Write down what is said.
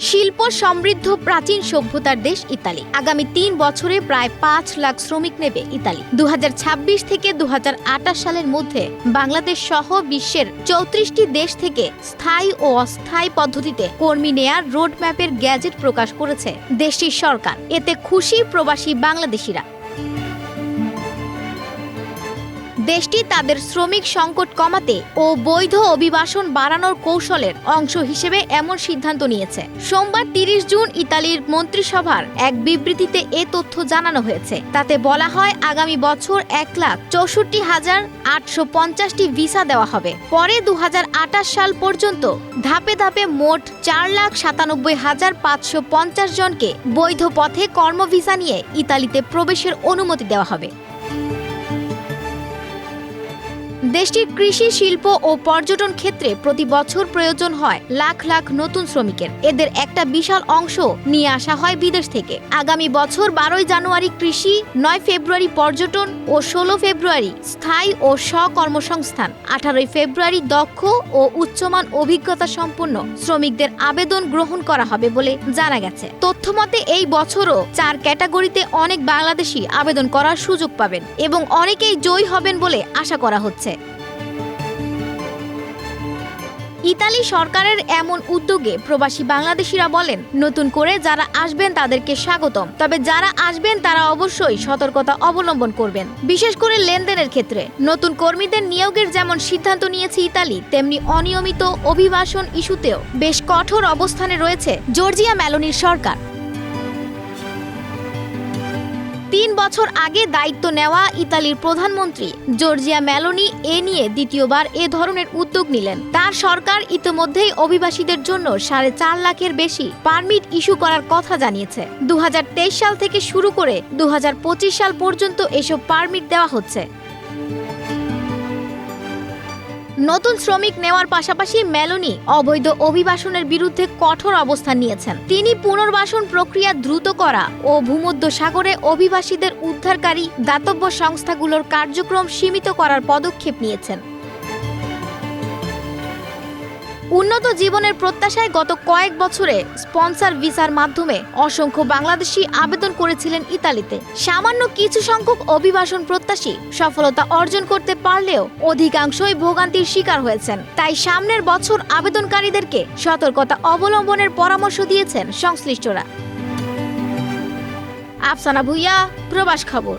শিল্প সমৃদ্ধ প্রাচীন সভ্যতার দেশ ইতালি। আগামী তিন বছরে প্রায় পাঁচ লাখ শ্রমিক নেবে ইতালি। দু হাজার ছাব্বিশ থেকে দুহাজার আটাশ সালের মধ্যে বাংলাদেশ সহ বিশ্বের চৌত্রিশটি দেশ থেকে স্থায়ী ও অস্থায়ী পদ্ধতিতে কর্মী নেয়ার রোড ম্যাপের গ্যাজেট প্রকাশ করেছে দেশটির সরকার। এতে খুশি প্রবাসী বাংলাদেশিরা। দেশটি তাদের শ্রমিক সংকট কমাতে ও বৈধ অভিবাসন বাড়ানোর কৌশলের অংশ হিসেবে এমন সিদ্ধান্ত নিয়েছে। সোমবার তিরিশ জুন ইতালির মন্ত্রিসভার এক বিবৃতিতে এ তথ্য জানানো হয়েছে। তাতে বলা হয়, আগামী বছর এক লাখ চৌষট্টি হাজার আটশো পঞ্চাশটি ভিসা দেওয়া হবে। পরে দু হাজার আঠাশ সাল পর্যন্ত ধাপে ধাপে মোট চার লাখ সাতানব্বই হাজার পাঁচশো পঞ্চাশ জনকে বৈধ পথে কর্মভিসা নিয়ে ইতালিতে প্রবেশের অনুমতি দেওয়া হবে। দেশটির কৃষি, শিল্প ও পর্যটন ক্ষেত্রে প্রতি বছর প্রয়োজন হয় লাখ লাখ নতুন শ্রমিকের। এদের একটা বিশাল অংশ নিয়ে আসা হয় বিদেশ থেকে। আগামী বছর বারোই জানুয়ারি কৃষি, নয় ফেব্রুয়ারি পর্যটন ও ষোলো ফেব্রুয়ারি স্থায়ী ও স্বকর্মসংস্থান। আঠারোই ফেব্রুয়ারি দক্ষ ও উচ্চমান অভিজ্ঞতা সম্পন্ন শ্রমিকদের আবেদন গ্রহণ করা হবে বলে জানা গেছে। তথ্যমতে, এই বছরও চার ক্যাটাগরিতে অনেক বাংলাদেশি আবেদন করার সুযোগ পাবেন এবং অনেকেই জয়ী হবেন বলে আশা করা হচ্ছে। ইতালি সরকারের এমন উদ্যোগে প্রবাসী বাংলাদেশিরা বলেন, নতুন করে যারা আসবেন তাদেরকে স্বাগতম। তবে যারা আসবেন তারা অবশ্যই সতর্কতা অবলম্বন করবেন। বিশেষ করে লেনদেনের ক্ষেত্রে। নতুন কর্মীদের নিয়োগের যেমন সিদ্ধান্ত নিয়েছে ইতালি, তেমনি অনিয়মিত অভিবাসন ইস্যুতেও বেশ কঠোর অবস্থানে রয়েছে জর্জিয়া ম্যালোনির সরকার। বছর আগে দায়িত্ব নেওয়া ইতালির প্রধানমন্ত্রী জর্জিয়া মেলোনি এ নিয়ে দ্বিতীয়বার এ ধরনের উদ্যোগ নিলেন। তার সরকার ইতিমধ্যেই অভিবাসীদের জন্য সাড়ে চার লাখের বেশি পারমিট ইস্যু করার কথা জানিয়েছে। দু হাজার তেইশ সাল থেকে শুরু করে দু হাজার পঁচিশ সাল পর্যন্ত এসব পারমিট দেওয়া হচ্ছে। নতুন শ্রমিক নেওয়ার পাশাপাশি মেলোনি অবৈধ অভিবাসনের বিরুদ্ধে কঠোর অবস্থান নিয়েছেন। তিনি পুনর্বাসন প্রক্রিয়া দ্রুত করা ও ভূমধ্য সাগরে অভিবাসীদের উদ্ধারকারী দাতব্য সংস্থাগুলোর কার্যক্রম সীমিত করার পদক্ষেপ নিয়েছেন। উন্নত জীবনের প্রত্যাশায় গত কয়েক বছরে স্পন্সর ভিসার মাধ্যমে অসংখ্য বাংলাদেশি আবেদন করেছিলেন ইতালিতে। সামান্য কিছু সংখ্যক অভিবাসন প্রত্যাশী সফলতা অর্জন করতে পারলেও অধিকাংশই ভোগান্তির শিকার হয়েছেন। তাই সামনের বছর আবেদনকারীদেরকে সতর্কতা অবলম্বনের পরামর্শ দিয়েছেন সংশ্লিষ্টরা। আফসানা ভুইয়া, প্রবাস খবর।